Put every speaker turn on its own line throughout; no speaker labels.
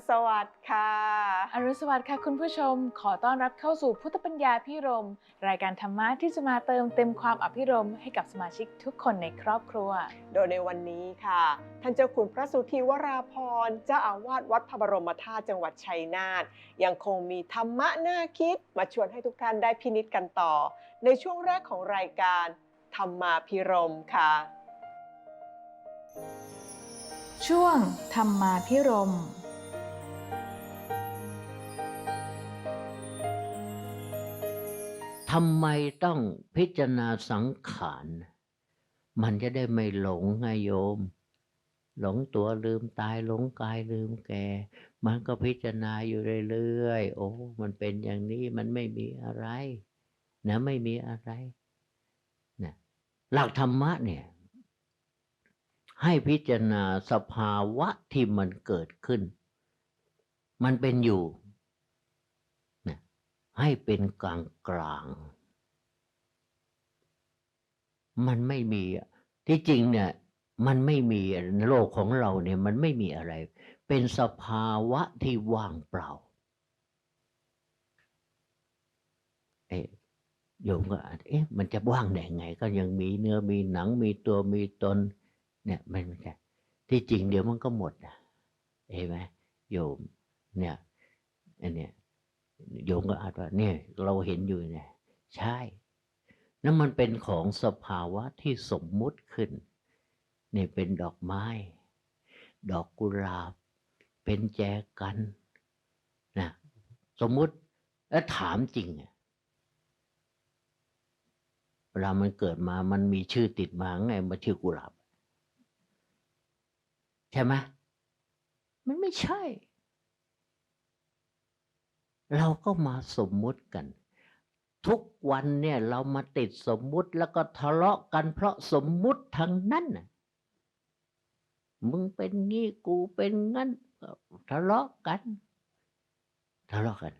ณสวัสดิ์ค่ะ
อรุณสวัสดิ์ค่ะคุณผู้ชม ขอต้อนรับเข้าสู่พุทธปัญญาพิรม รายการธรรมะที่จะมาเติมเต็มความอภิรมย์ให้กับสมาชิกทุกคนในครอบครัว
โดยในวันนี้ค่ะ ท่านเจ้าคุณพระสุธีวราพรเจ้าอาวาสวัดพระบรมธาตุจังหวัดชัยนาทยังคงมีธรรมะน่าคิด มาชวนให้ทุกท่านได้พินิจกันต่อ ในช่วงแรกของรายการธรรมาพิรมค่ะ
ช่วงธรรมาพิรม
ทำไมต้องพิจารณาสังขารมันจะได้ไม่หลงไงโยม หลงตัวลืมตายหลงกายลืมแก่ มันก็พิจารณาอยู่เรื่อยๆโอ้มันเป็นอย่างนี้มันไม่มีอะไร นะไม่มีอะไรนะหลักธรรมะเนี่ย ให้พิจารณาสภาวะที่มันเกิดขึ้น มันเป็นอยู่ ให้เป็นกลางกลาง มันไม่มีที่จริงเนี่ยมันไม่มีโลกของเราเนี่ยมันไม่มีอะไร เป็นสภาวะที่ว่างเปล่าเอ๊ะโยมก็เอ๊ะมันจะว่างได้ไง ก็ยังมีเนื้อมีหนังมีตัวมีตน เนี่ยมันไม่ใช่ที่จริงเดี๋ยวมันก็หมดนะเห็นไหมโยมเนี่ยอันเนี้ย โยมก็อาจว่าเนี่ยเราเห็นอยู่เนี่ย ใช่นั่นมันเป็นของสภาวะที่สมมุติขึ้นนี่เป็นดอกไม้ ดอกกุหลาบ เป็นแจกันนะสมมุติแล้วถามจริงเวลามันเกิดมามันมีชื่อติดมาไงมาชื่อกุหลาบ ใช่ไหมมันไม่ใช่ เราก็มาสมมุติกัน ทุกวันเนี่ยเรามาติดสมมุติแล้วก็ทะเลาะกันเพราะสมมุติทั้งนั้นมึงเป็นงี้กูเป็นงั้นทะเลาะกันทะเลาะกัน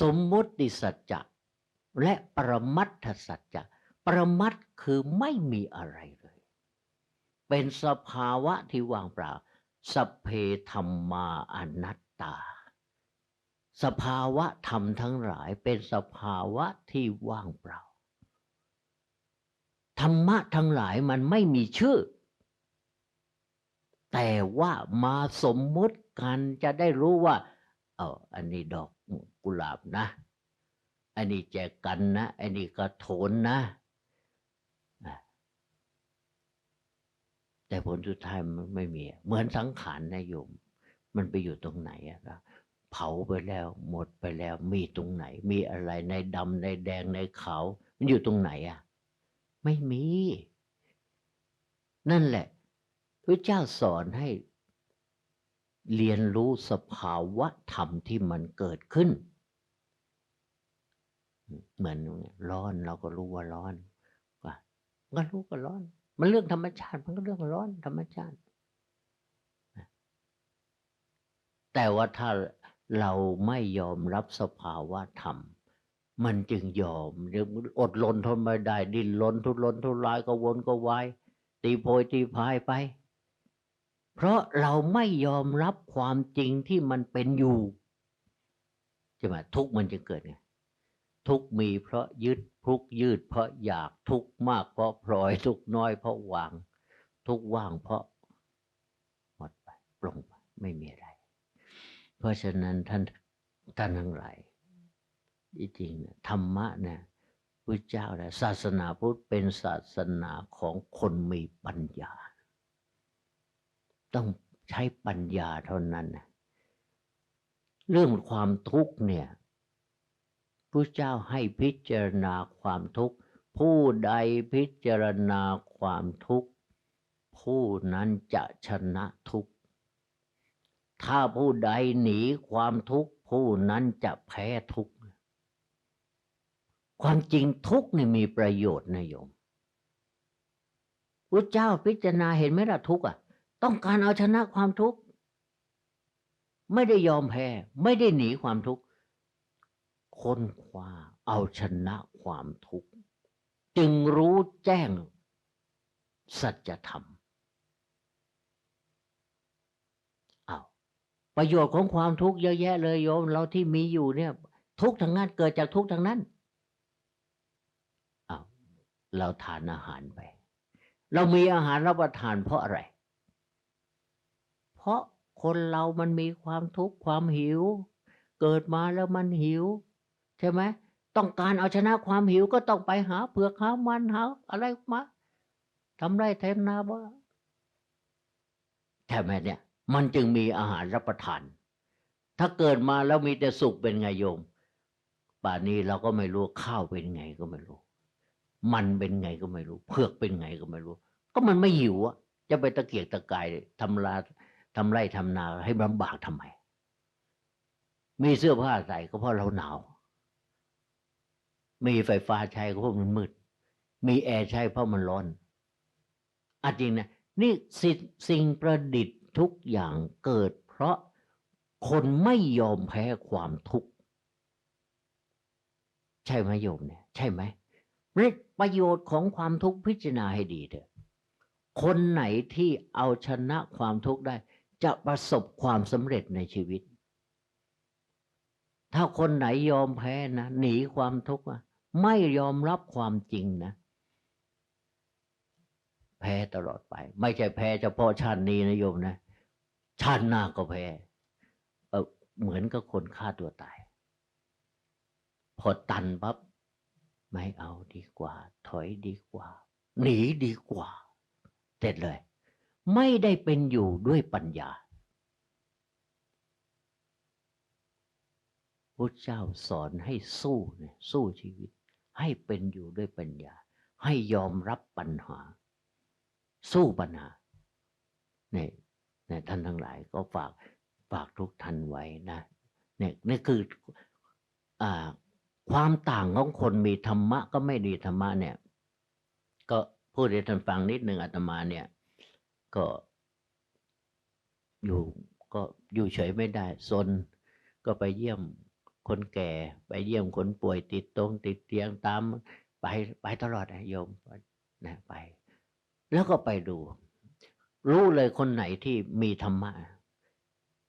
สมมุติสัจจะและปรมัตถสัจจะปรมัตคือไม่มีอะไรเลย เป็นสภาวะที่ว่างเปล่าสเพธรรมาอนัต ตา สภาวะธรรมทั้งหลายเป็นสภาวะที่ว่างเปล่า ธรรมะทั้งหลายมันไม่มีชื่อ แต่ว่ามาสมมติกันจะได้รู้ว่า เอออันนี้ดอกกุหลาบนะ อันนี้แจกันนะ อันนี้กระโถนนะแต่ผลสุดท้ายมันไม่มี เหมือนสังขารนะโยม มันไปอยู่ตรงไหนอะครับเผาไปแล้วหมดไปแล้ว มีตรงไหน มีอะไรในดำในแดงในขาวมันอยู่ตรงไหนอะไม่มี นั่นแหละพระเจ้าสอนให้ เรียนรู้สภาวะธรรมที่มันเกิดขึ้น เหมือนร้อนเราก็รู้ว่าร้อนก็ก็รู้ก็ร้อน มันเรื่องธรรมชาติ มันก็เรื่องร้อนธรรมชาติ แต่ว่าถ้าเราไม่ยอมรับสภาวะธรรม มันจึงยอมอดรนทนไม่ได้ ดิ้นรนทุรนทุรายก็วนก็วายตีโพยตีพายไป เพราะเราไม่ยอมรับความจริงที่มันเป็นอยู่ใช่ไหมทุกมันจะเกิดไงทุกมีเพราะยึดทุกยืดเพราะอยากทุกมากเพราะปล่อยทุกน้อยเพราะวาง ทุกว่างเพราะหมดไปปลงไปไม่มีอะไร ราะฉะนั้นท่านท่านทั้งหลายที่จริงเนี่ยธรรมะเนี่ยพระเจ้าเนี่ยศาสนาพุทธเป็นศาสนาของคนมีปัญญา ต้องใช้ปัญญาเท่านั้นนะเรื่องความทุกข์เนี่ยพระเจ้าให้พิจารณาความทุกข์ ผู้ใดพิจารณาความทุกข์ ผู้นั้นจะชนะทุกข์ ถ้าผู้ใดหนีความทุกข์ผู้นั้นจะแพ้ทุกข์ ความจริงทุกข์นี่มีประโยชน์นะโยมพระเจ้าพิจารณาเห็นไหมล่ะทุกข์อะ ต้องการเอาชนะความทุกข์ ไม่ได้ยอมแพ้ ไม่ได้หนีความทุกข์ ค้นคว้าเอาชนะความทุกข์ จึงรู้แจ้งสัจธรรมเอาว ประโยชน์ของความทุกข์เยอะแยะเลยโยมเราที่มีอยู่เนี่ย ทุกทั้งนั้นเกิดจากทุกทั้งนั้นเราทานอาหารไป เรามีอาหารรับประทานเพราะอะไร เพราะคนเรามันมีความทุกข์ความหิว เกิดมาแล้วมันหิว ใช่ไหมต้องการเอาชนะความหิวก็ต้องไปหาเผือกหามันหาอะไรมาทำไรแทนนาว่าใช่ไหมเนี่ย มันจึงมีอาหารรับประทาน ถ้าเกิดมาแล้วมีแต่สุขเป็นไงโยม ป่านนี้เราก็ไม่รู้ข้าวเป็นไงก็ไม่รู้ มันเป็นไงก็ไม่รู้ เผือกเป็นไงก็ไม่รู้ ก็มันไม่หิวอะจะไปตะเกียกตะกายทำลาทำไรทำนาให้ลำบากทำไม มีเสื้อผ้าใส่ก็เพราะเราหนาว มีไฟฟ้าใช้ก็เพราะมันมืด มีแอร์ใช้เพราะมันร้อนอจริงนะนี่สิ่งประดิษฐ์ ทุกอย่างเกิดเพราะคนไม่ยอมแพ้ความทุกข์ ใช่ไหมโยมเนี่ย ใช่ไหมประโยชน์ของความทุกข์พิจารณาให้ดีเถอะ คนไหนที่เอาชนะความทุกข์ได้ จะประสบความสำเร็จในชีวิต ถ้าคนไหนยอมแพ้นะหนีความทุกข์อะไม่ยอมรับความจริงนะ แพ้ตลอดไป ไม่ใช่แพ้เฉพาะชาตินี้นะโยมนะ ชาติหน้าก็แพ้เหมือนกับคนฆ่าตัวตาย พอตันปั๊บไม่เอาดีกว่า ถอยดีกว่า หนีดีกว่าเสร็จเลย ไม่ได้เป็นอยู่ด้วยปัญญาพระเจ้าสอนให้สู้เนี่ยสู้ชีวิต ให้เป็นอยู่ด้วยปัญญา ให้ยอมรับปัญหา สู้ปัญหาเนี่ย นี่ยท่านทั้งหลายก็ฝากฝากทุกท่านไว้นะเนี่ยนี่คืออความต่างของคนมีธรรมะก็ไม่ดีธรรมะเนี่ย ก็พูดให้ท่านฟังนิดหนึ่งอาตมาเนี่ย ก็อยู่ก็อยู่เฉยไม่ได้ซนก็ไปเยี่ยมคนแก่ ไปเยี่ยมคนป่วยติดตรงติดเตียงตาม ไปไปตลอดนะโยมนะไป แล้วก็ไปดู รู้เลยคนไหนที่มีธรรมะ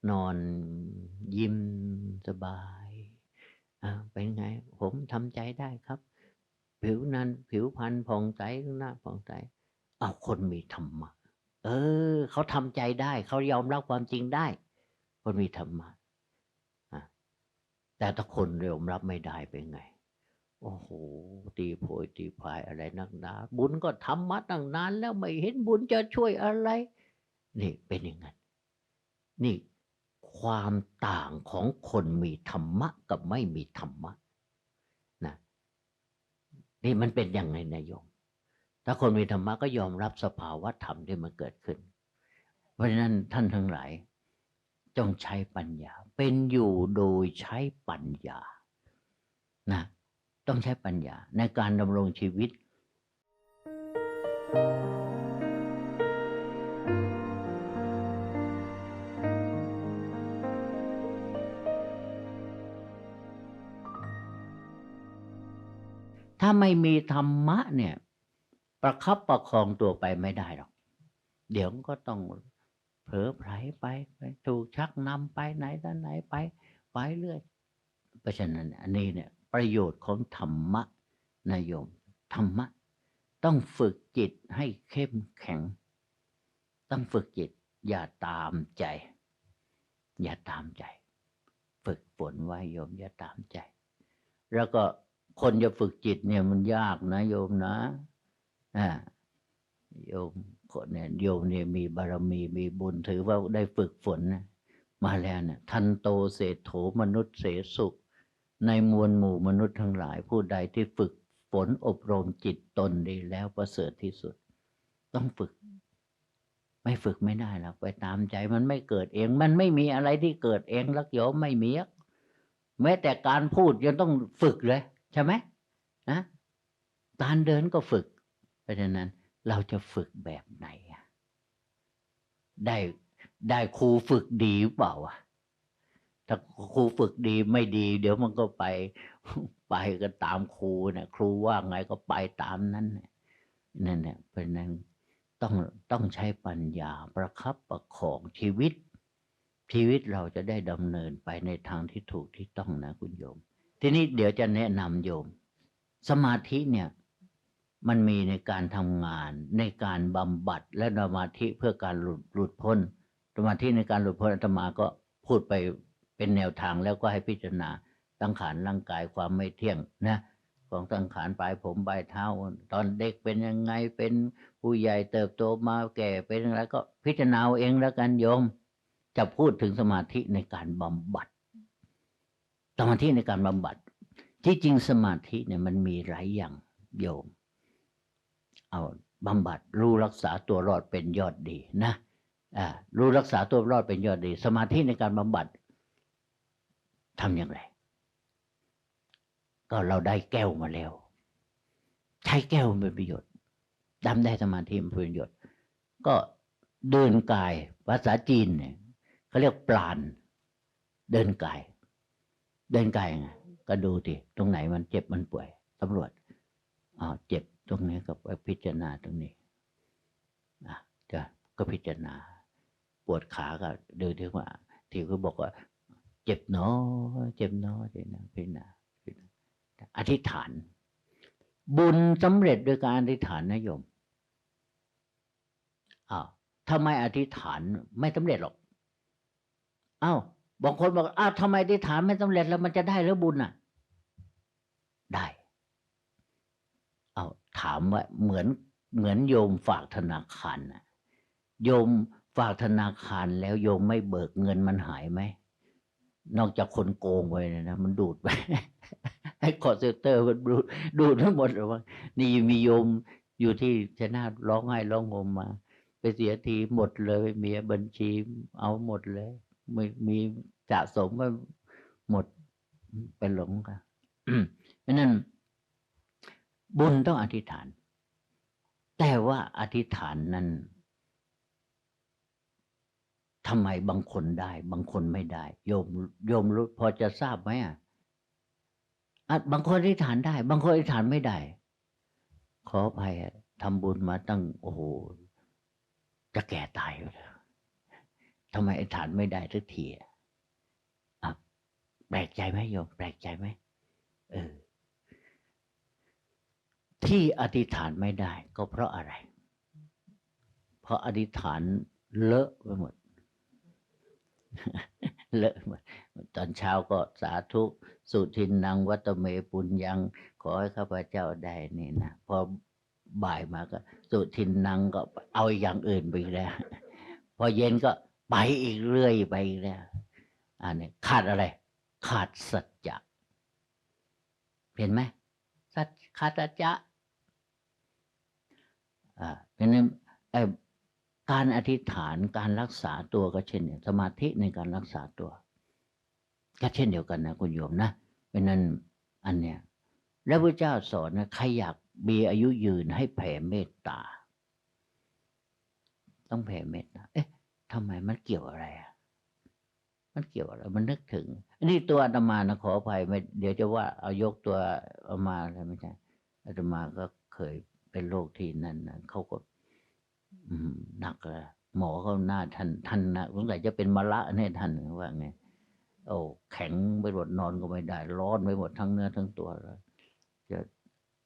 นอนยิ้มสบายเป็นไง ผมทำใจได้ครับ ผิวนั้นผิวพรรณผ่องใสหน้าผ่องใสเอาคนมีธรรมะ เออ เขาทำใจได้ เขายอมรับความจริงได้ คนมีธรรมะอะแต่ถ้าคนยอมรับไม่ได้เป็นไง โอ้โห ตีโพยตีพายอะไรนักหนา บุญก็ทำมาตั้งนานแล้วไม่เห็นบุญจะช่วยอะไร นี่เป็นอย่างนั้น นี่ความต่างของคนมีธรรมะกับไม่มีธรรมะนะนี่มันเป็นอย่างไงนายโยม ถ้าคนมีธรรมะก็ยอมรับสภาวะธรรมที่มันเกิดขึ้น เพราะฉะนั้นท่านทั้งหลาย จงใช้ปัญญา เป็นอยู่โดยใช้ปัญญา นะ ต้องใช้ปัญญาในการดำรงชีวิต ถ้าไม่มีธรรมะเนี่ย ประคับประคองตัวไปไม่ได้หรอก เดี๋ยวก็ต้องเผลอไผลไปไป ถูกชักนำไปไหนต่อไหนไป ไปเรื่อย เพราะฉะนั้นอันนี้เนี่ย ประโยชน์ของธรรมะนายโยมธรรมะ ต้องฝึกจิตให้เข้มแข็ง ต้องฝึกจิต อย่าตามใจ อย่าตามใจ ฝึกฝนไว้โยม อย่าตามใจ แล้วก็คนจะฝึกจิตเนี่ยมันยากนะโยมนะอ่าโยมคนเนี่ยโยมเนี่ยมีบารมีมีบุญถือว่าได้ฝึกฝนนะมาแล้วเนี่ยทันโตเศรษโถมนุษย์เสสุข ในมวลหมู่มนุษย์ทั้งหลายผู้ใดที่ฝึกฝนอบรมจิตตนดีแล้วประเสริฐที่สุด ต้องฝึก ไม่ฝึกไม่ได้หรอกไปตามใจมันไม่เกิดเอง มันไม่มีอะไรที่เกิดเองลักโยมไม่มีแม้แต่การพูดยังต้องฝึกเลยใช่ไหมนะการเดินก็ฝึก เพราะฉะนั้นเราจะฝึกแบบไหนอะได้ได้ครูฝึกดีหรือเปล่าอะ ถ้าครูฝึกดีไม่ดี เดี๋ยวมันก็ไป ไปกันตามครูเนี่ยครูว่าไงก็ไปตามนั้นเนี่ยนั่นเนี่ยเพราะฉะนั้นต้องต้องใช้ปัญญาประคับประคองชีวิต ชีวิตเราจะได้ดำเนินไปในทางที่ถูกที่ต้องนะคุณโยม ทีนี้เดี๋ยวจะแนะนำโยม สมาธิเนี่ยมันมีในการทำงานในการบำบัดและสมาธิเพื่อการหลุดหลุดพ้นสมาธิในการหลุดพ้นอาตมาก็พูดไป เป็นแนวทางแล้วก็ให้พิจารณาตั้งขานร่างกายความไม่เที่ยงนะของตั้งขานปลายผมปลายเท้า ตอนเด็กเป็นยังไงเป็นผู้ใหญ่เติบโตมาแก่เป็นอะไรก็พิจารณาเองแล้วกันโยม จะพูดถึงสมาธิในการบำบัดสมาธิในการบำบัด ที่จริงสมาธิเนี่ยมันมีหลายอย่างโยม เอาบำบัดรู้รักษาตัวรอดเป็นยอดดีนะอ่ารู้รักษาตัวรอดเป็นยอดดี สมาธิในการบำบัด ทำอย่างไร ก็เราได้แก้วมาแล้ว ใช้แก้วมันเป็นประโยชน์ดำได้สมาธิมันเป็นประโยชน์ ก็เดินกายภาษาจีนเนี่ยเขาเรียกปลาน เดินกาย เดินกายไงก็ดูดิตรงไหนมันเจ็บมันป่วยตำรวจอ๋อเจ็บตรงนี้ก็ไปพิจารณาตรงนี้นะจะก็พิจารณา ปวดขาก็ดูที่ว่าที่เขาบอกว่า เจ็บเนอเจ็บเนอเจ็บเนอพิจารณาพิจารณาอธิษฐาน บุญสำเร็จด้วยการอธิษฐานนะโยมอ้าวทำไมอธิษฐานไม่สำเร็จหรอกอ้าวบางคนบอกอ้าวทำไมอธิษฐานไม่สำเร็จแล้วมันจะได้หรือบุญอะ ได้เอาถามว่าเหมือนเหมือนโยมฝากธนาคารนะโยมฝากธนาคารแล้วโยมไม่เบิกเงินมันหายไหม นอกจากคนโกงไปเนี่ยนะ มันดูดไป ให้คอร์เซนเตอร์มันดูดดูดทั้งหมดเลยว่า นี่มีโยมอยู่ที่ชนะร้องไห้ร้องโฮมมา ไปเสียทีหมดเลยมีบัญชีเอาหมดเลยไม่มีสะสมไว้หมดเป็นหลงกันเพราะนั้น บุญต้องอธิษฐาน แต่ว่าอธิษฐานนั้น ทำไมบางคนได้ บางคนไม่ได้ โยมโยมรู้พอจะทราบไหมอะบางคนอธิษฐานได้ บางคนอธิษฐานไม่ได้ ขออภัยทำบุญมาตั้ง โอ้โหจะแก่ตายอยู่แล้วทำไมอธิษฐานไม่ได้สักทีอะอะแปลกใจไหมโยม แปลกใจไหมเออที่อธิษฐานไม่ได้ ก็เพราะอะไร เพราะอธิษฐานเลอะไปหมด เลอะหมดตอนเช้าก็สาธุสุทินนางวัตเมปุญญัง ขอให้ข้าพเจ้าได้นี่นะพอบ่ายมาก็ สุทินนางก็เอาอย่างอื่นไปแล้ว พอเย็นก็ไปอีกเรื่อยไปอีกแล้วอันนี้ขาดอะไร ขาดสัจจะเห็นไหมสัจขาดสัจจะอ่าเพราะฉะนั้นไอ้ การอธิษฐานการรักษาตัวก็เช่นเดียวสมาธิในการรักษาตัว ก็เช่นเดียวกันนะคุณโยมนะเพราะนั้นอันเนี้ยแล้วพระเจ้าสอนนะใครอยากมีอายุยืนให้แผ่เมตตา ต้องแผ่เมตตาเอ๊ะทำไมมันเกี่ยวอะไรอะมันเกี่ยวอะไรมันนึกถึง อันนี้ตัวอาตมานะขออภัยไม่เดี๋ยวจะว่าเอายกตัวอามาอะไรไม่ใช่อาตมาก็เคยเป็นโรคที่นั่นนะเขาก็ หนักเลยหมอเขาหน้าท่านท่านนะสงสัยจะเป็นมะละเนี่ยท่านว่าไงโอ้แข็งไปหมดนอนก็ไม่ได้ร้อนไปหมดทั้งเนื้อทั้งตัวแล้วจะ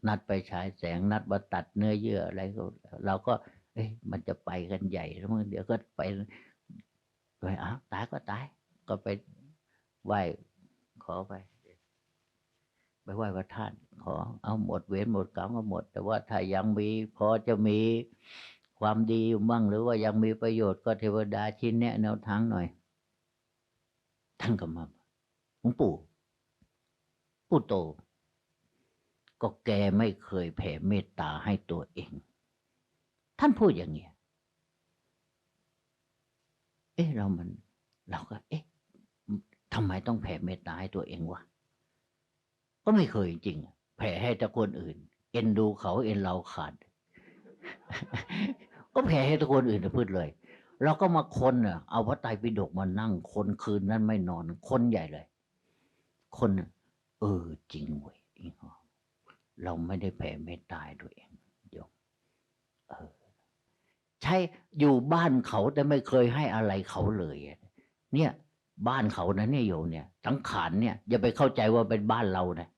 นัดไปฉายแสงนัดมาตัดเนื้อเยื่ออะไรก็เราก็ เอ้ยมันจะไปกันใหญ่แล้วมั้งเดี๋ยวก็ไปไปอ้าวตายก็ตาย ก็ไปไหว้ขอไป ไปไหว้พระธาตุขอเอาหมดเวรหมดกรรมก็หมด แต่ว่าถ้ายังมีพอจะมี ความดีอยู่บ้างหรือว่ายังมีประโยชน์ก็เทวดาชี้แนะแนวทางหน่อย ท่านก็มาหลวงปู่ปู่โต ก็แกไม่เคยแผ่เมตตาให้ตัวเอง ท่านพูดอย่างเงี้ยเอ๊ะเรามัน เราก็ เอ๊ะทำไมต้องแผ่เมตตาให้ตัวเองวะก็ไม่เคยจริงๆแผ่ให้แต่คนอื่น เอ็นดูเขาเอ็นเราขาด ก็แผ่ให้แต่คนอื่นพูดเลย เราก็มาคนเน่ะเอาพระไตรปิฎกมานั่ง คนคืนนั้นไม่นอน คนใหญ่เลย คน เออจริงเว้ยเราไม่ได้แผ่เมตตาให้ตัวเองโยมเออ ใช่อยู่บ้านเขาแต่ไม่เคยให้อะไรเขาเลย เนี่ย บ้านเขานะเนี่ยโยมเนี่ยสังขารเนี่ยอย่าไปเข้าใจว่าเป็นบ้านเรานะ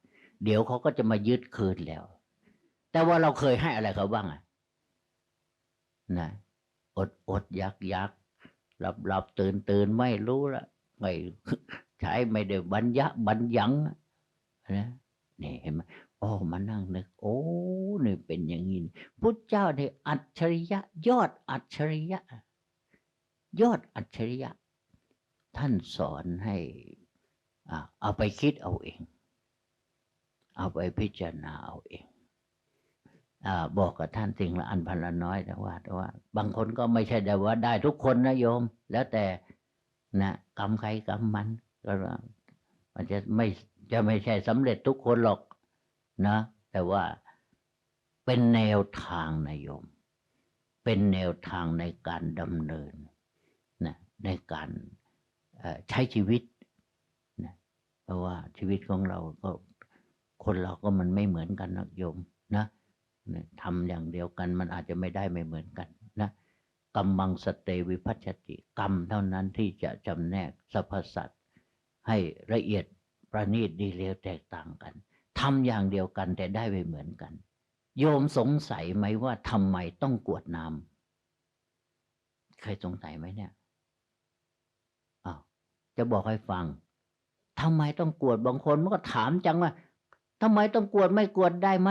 เดี๋ยวเขาก็จะมายึดคืนแล้ว แต่ว่าเราเคยให้อะไรเขาบ้างอะ นะอดอดยักยักหลับหลับตื่นตื่นไม่รู้ละไม่ใช้ไม่ได้บัญญัติบัญญังนะนี่เห็นไหมอ๋อมานั่งนึก โอ้นี่เป็นอย่างนี้พุทธเจ้าเนี่ยอัจฉริยะ ยอดอัจฉริยะ ยอดอัจฉริยะ ท่านสอนให้อ่าเอาไปคิดเอาเอง เอาไปพิจารณาเอาเอง บอกกับท่านสิ่งละอันพันละน้อยแต่ว่าแต่ว่า บางคนก็ไม่ใช่แต่ว่าได้ทุกคนนะโยม แล้วแต่นะกรรมใครกรรมมันก็มันจะไม่จะไม่ใช่สำเร็จทุกคนหรอกนะ แต่ว่าเป็นแนวทางนะโยม เป็นแนวทางในการดำเนินนะในการใช้ชีวิตนะเพราะว่าชีวิตของเราก็คนเราก็มันไม่เหมือนกันนะโยมนะ ทำอย่างเดียวกันมันอาจจะไม่ได้ไม่เหมือนกันนะกรรมังสเตวิพัชติกรรมเท่านั้นที่จะจำแนกสรรพสัตว์ให้ละเอียดประณีตดีเลวแตกต่างกันทำอย่างเดียวกันแต่ได้ไม่เหมือนกัน โยมสงสัยไหมว่าทำไมต้องกวดน้ำเคยสงสัยไหมเนี่ยอ้าวจะบอกให้ฟังทำไมต้องกวดบางคนมันก็ถามจังว่าทำไมต้องกวดไม่กวดได้ไหม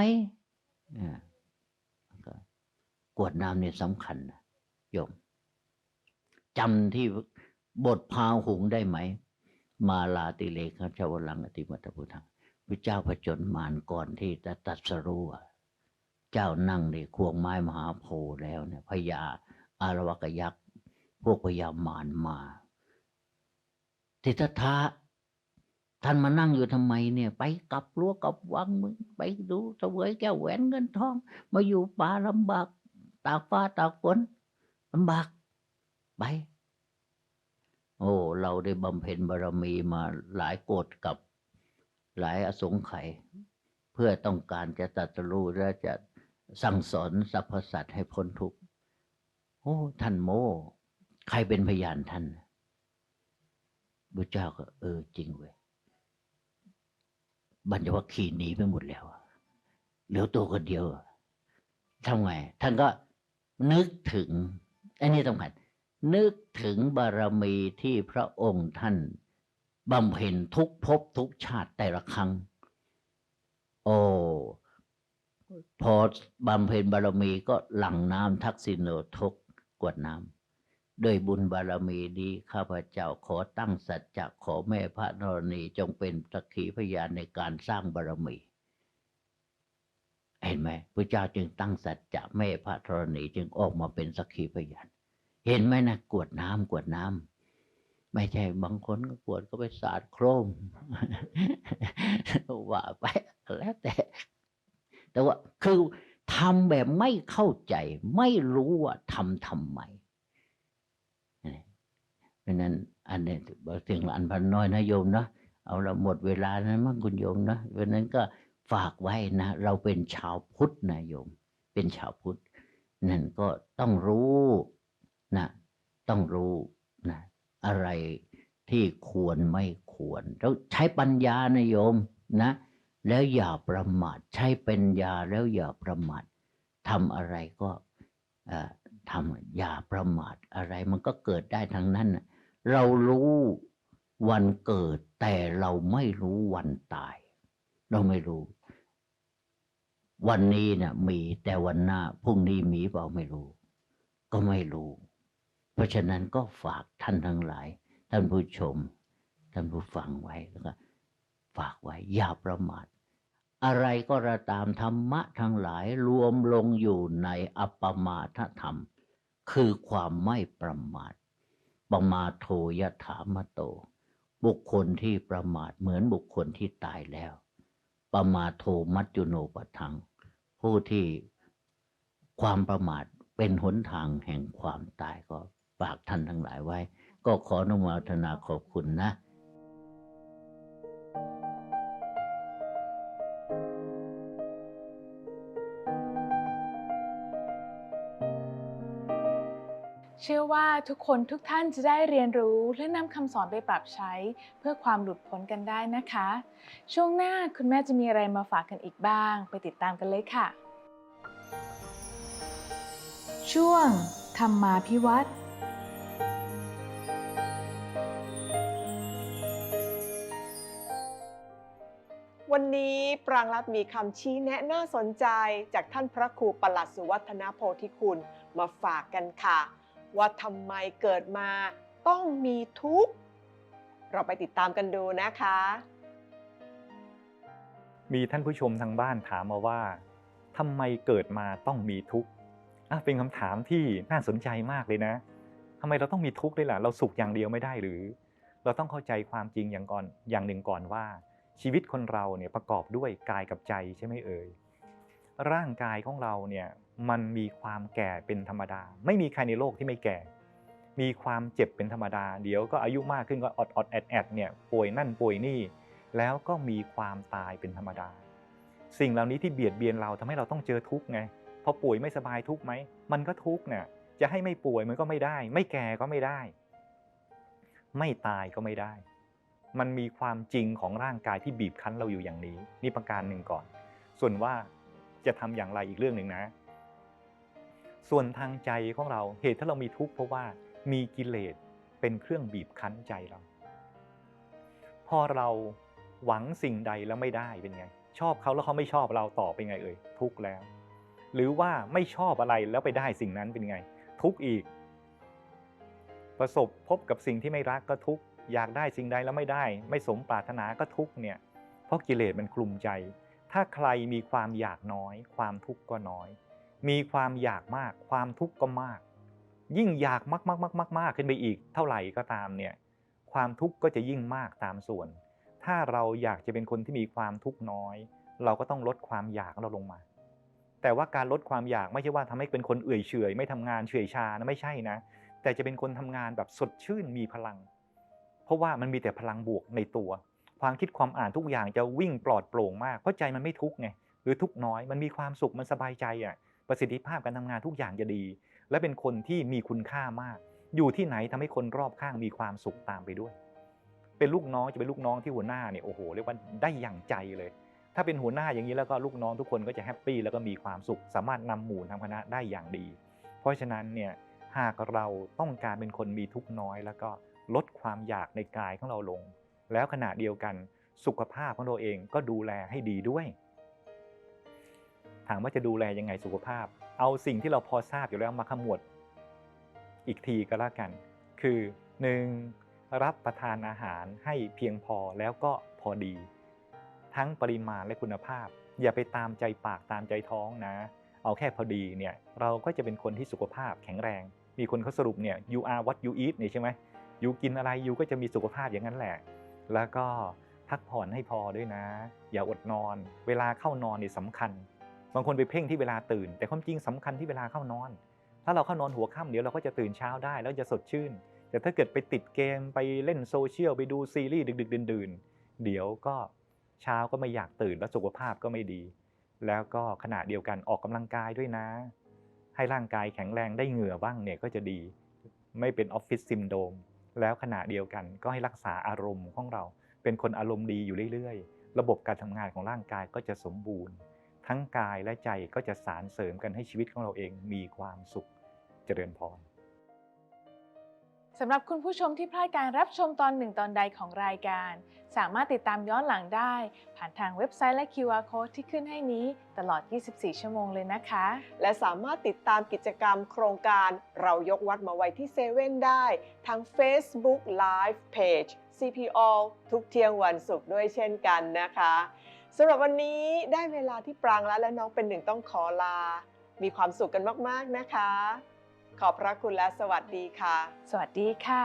ก็กวดน้ำเนี่ยสำคัญนะโยมจำที่บทพาหุงได้ไหม มาลาติเลขชาวลังอติมัตพุทธังพระเจ้าผจญมารก่อนที่จะตรัสรู้เจ้านั่งในควงไม้มหาโพแล้วเนี่ยพญาอารวกยักษ์ พวกพญามารมาทิทธะ ท่านมานั่งอยู่ทำไมเนี่ย ไปกลับรั้วกับวังมึงไปดูเสวยแก้วแหวนเงินทอง มาอยู่ป่าลำบาก ตากฟ้าตากฝนลำบาก ไป โอ้เราได้บำเพ็ญบารมีมาหลายโกดกับหลายอสงไขยเพื่อต้องการจะตรัสรู้และจะสั่งสอนสรรพสัตว์ให้พ้นทุกข์โอ้ท่านโมใครเป็นพยานท่านบุเจ้าก็เออจริงเว้ย บัญญัติว่าขี่หนีไปหมดแล้วเหลือตัวคนเดียวทำไงท่านก็นึกถึงอันนี้สำคัญนึกถึงบารมีที่พระองค์ท่านบำเพ็ญทุกภพทุกชาติแต่ละครั้ง โอ้พอบำเพ็ญบารมีก็หลั่งน้ำทักษิโนทกกวดน้ำ ด้วยบุญบารมีดีข้าพเจ้าขอตั้งสัจจะขอแม่พระนรณีจงเป็นสักขีพยานในการสร้างบารมี เห็นไหมพระเจ้าจึงตั้งสัจจะแม่พระธรณีจึงออกมาเป็นสักขีพยาน เห็นไหมนะกวดน้ำกวดน้ำไม่ใช่บางคนก็กวดก็ไปสาดโครมว่าไปแล้วแต่ แต่ว่าคือทำแบบไม่เข้าใจ ไม่รู้ว่าทำทำไม ราะนั้นอันนี้สิ่งอันพันน้อยนะโยมนะเอาละหมดเวลานั้นมั้งคุณโยมนะเพราะนั้นก็ฝากไว้นะ เราเป็นชาวพุทธนะโยม เป็นชาวพุทธนั่นก็ต้องรู้นะต้องรู้นะอะไรที่ควรไม่ควรแล้วใช้ปัญญานะโยมนะ แล้วอย่าประมาทใช้ปัญญาแล้วอย่าประมาททำอะไรก็ทำอย่าประมาทอะไรมันก็เกิดได้ทั้งนั้นนะ เรารู้วันเกิด แต่เราไม่รู้วันตาย เราไม่รู้ วันนี้เนี่ยมีแต่วันหน้าพรุ่งนี้มีเปล่าไม่รู้ ก็ไม่รู้ เพราะฉะนั้นก็ฝากท่านทั้งหลาย ท่านผู้ชม ท่านผู้ฟังไว้แล้วก็ฝากไว้อย่าประมาทอะไรก็ระตามธรรมะทั้งหลายรวมลงอยู่ในอัปปมาทธรรม คือความไม่ประมาท ประมาโทยถามโต บุคคลที่ประมาทเหมือนบุคคลที่ตายแล้ว ประมาโทมัจจุโนปทัง ผู้ที่ความประมาทเป็นหนทางแห่งความตายก็ฝากท่านทั้งหลายไว้ ก็ขออนุโมทนาขอบคุณนะ
ว่าทุกคนทุกท่านจะได้เรียนรู้และนำคำสอนไปปรับใช้ เพื่อความหลุดพ้นกันได้นะคะ ช่วงหน้าคุณแม่จะมีอะไรมาฝากกันอีกบ้าง ไปติดตามกันเลยค่ะ ช่วงธรรมาพิวัตร
วันนี้ปรางรัตน์มีคำชี้แนะน่าสนใจจากท่านพระครูปรลัดสุวัฒนโพธิคุณมาฝากกันค่ะ ว่าทำไมเกิดมาต้องมีทุกข์ เราไปติดตามกันดูนะคะ
มีท่านผู้ชมทางบ้านถามมาว่าทำไมเกิดมาต้องมีทุกข์เป็นคำถามที่น่าสนใจมากเลยนะทำไมเราต้องมีทุกข์ด้วยล่ะ เราสุขอย่างเดียวไม่ได้หรือ เราต้องเข้าใจความจริงอย่างก่อนอย่างหนึ่งก่อนว่า ชีวิตคนเราเนี่ยประกอบด้วยกายกับใจใช่ไหมเอ่ยร่างกายของเราเนี่ย มันมีความแก่เป็นธรรมดา ไม่มีใครในโลกที่ไม่แก่ มีความเจ็บเป็นธรรมดา เดี๋ยวก็อายุมากขึ้นก็อดอดแอดแอดเนี่ยป่วยนั่นป่วยนี่ แล้วก็มีความตายเป็นธรรมดา สิ่งเหล่านี้ที่เบียดเบียนเราทำให้เราต้องเจอทุกข์ไงพอป่วยไม่สบายทุกข์ไหมมันก็ทุกข์เนี่ยจะให้ไม่ป่วยมันก็ไม่ได้ ไม่แก่ก็ไม่ได้ ไม่ตายก็ไม่ได้ มันมีความจริงของร่างกายที่บีบคั้นเราอยู่อย่างนี้ นี่ประการหนึ่งก่อน ส่วนว่าจะทำอย่างไรอีกเรื่องหนึ่งนะ ส่วนทางใจของเราเหตุที่เรามีทุกข์เพราะว่ามีกิเลสเป็นเครื่องบีบคั้นใจเรา พอเราหวังสิ่งใดแล้วไม่ได้เป็นไง ชอบเขาแล้วเขาไม่ชอบเราต่อเป็นไงเอ่ยทุกข์แล้ว หรือว่าไม่ชอบอะไรแล้วไปได้สิ่งนั้นเป็นไง ทุกข์อีก ประสบพบกับสิ่งที่ไม่รักก็ทุกข์อยากได้สิ่งใดแล้วไม่ได้ ไม่สมปรารถนาก็ทุกข์เนี่ย เพราะกิเลสมันคลุมใจ ถ้าใครมีความอยากน้อย ความทุกข์ก็น้อย มีความอยากมาก ความทุกข์ก็มาก ยิ่งอยากมากมากมากมากมากขึ้นไปอีก เท่าไหร่ก็ตามเนี่ยความทุกข์ก็จะยิ่งมากตามส่วน ถ้าเราอยากจะเป็นคนที่มีความทุกข์น้อย เราก็ต้องลดความอยากเราลงมา แต่ว่าการลดความอยากไม่ใช่ว่าทำให้เป็นคนเอื่อยเฉยไม่ทำงานเฉอยชานะไม่ใช่นะ แต่จะเป็นคนทำงานแบบสดชื่นมีพลัง เพราะว่ามันมีแต่พลังบวกในตัว ความคิดความอ่านทุกอย่างจะวิ่งปลอดโปร่งมากเพราะใจมันไม่ทุกข์ไงหรือทุกข์น้อยมันมีความสุขมันสบายใจอะ ประสิทธิภาพการทำงานทุกอย่างจะดี และเป็นคนที่มีคุณค่ามาก อยู่ที่ไหนทำให้คนรอบข้างมีความสุขตามไปด้วย เป็นลูกน้องจะเป็นลูกน้องที่หัวหน้าเนี่ยโอ้โหเรียกว่าได้อย่างใจเลย ถ้าเป็นหัวหน้าอย่างนี้แล้วก็ลูกน้องทุกคนก็จะแฮปปี้แล้วก็มีความสุข สามารถนำหมู่ทำคณะได้อย่างดี เพราะฉะนั้นเนี่ยหากเราต้องการเป็นคนมีทุกน้อย แล้วก็ลดความอยากในกายของเราลง แล้วขณะเดียวกันสุขภาพของเราเองก็ดูแลให้ดีด้วย ถามว่าจะดูแลยังไงสุขภาพ เอาสิ่งที่เราพอทราบอยู่แล้วมาขมวด อีกทีก็แล้วกัน คือ 1. รับประทานอาหารให้เพียงพอแล้วก็พอดี ทั้งปริมาณและคุณภาพ อย่าไปตามใจปากตามใจท้องนะ เอาแค่พอดีเนี่ยเราก็จะเป็นคนที่สุขภาพแข็งแรง มีคนเขาสรุปเนี่ย you are what you eat เนี่ยใช่ไหมยูกินอะไรยูก็จะมีสุขภาพอย่างนั้นแหละ แล้วก็พักผ่อนให้พอด้วยนะ อย่าอดนอน เวลาเข้านอนนี่สำคัญ บางคนไปเพ่งที่เวลาตื่น แต่ความจริงสำคัญที่เวลาเข้านอน ถ้าเราเข้านอนหัวค่ำเดี๋ยวเราก็จะตื่นเช้าได้แล้วจะสดชื่น แต่ถ้าเกิดไปติดเกมไปเล่นโซเชียลไปดูซีรีส์ดึกๆดื่นๆเดี๋ยวก็เช้าก็ไม่อยากตื่นแล้วสุขภาพก็ไม่ดี แล้วก็ขณะเดียวกันออกกำลังกายด้วยนะ ให้ร่างกายแข็งแรงได้เหงื่อบ้างเนี่ยก็จะดี ไม่เป็นออฟฟิศซิมโดมแล้วขณะเดียวกันก็ให้รักษาอารมณ์ของเรา เป็นคนอารมณ์ดีอยู่เรื่อยๆ ระบบการทำงานของร่างกายก็จะสมบูรณ์ ทั้งกายและใจก็จะสารเสริมกันให้ชีวิตของเราเองมีความสุขเจริญพร
สำหรับคุณผู้ชมที่พลาดการรับชมตอนหนึ่งตอนใดของรายการ สามารถติดตามย้อนหลังได้ ผ่านทางเว็บไซต์และ QR Code ที่ขึ้นให้นี้ตลอด 24 ชั่วโมงเลยนะคะ
และสามารถติดตามกิจกรรมโครงการเรายกวัดมาไว้ที่เซเว่นได้ทาง Facebook Live Page CPO ทุกเที่ยงวันศุกร์ด้วยเช่นกันนะคะ สำหรับวันนี้ได้เวลาที่ปรางแล้วและน้องเป็นหนึ่งต้องขอลา มีความสุขกันมากๆนะคะ ขอบพระคุณและสวัสดีค่ะ
สวัสดีค่ะ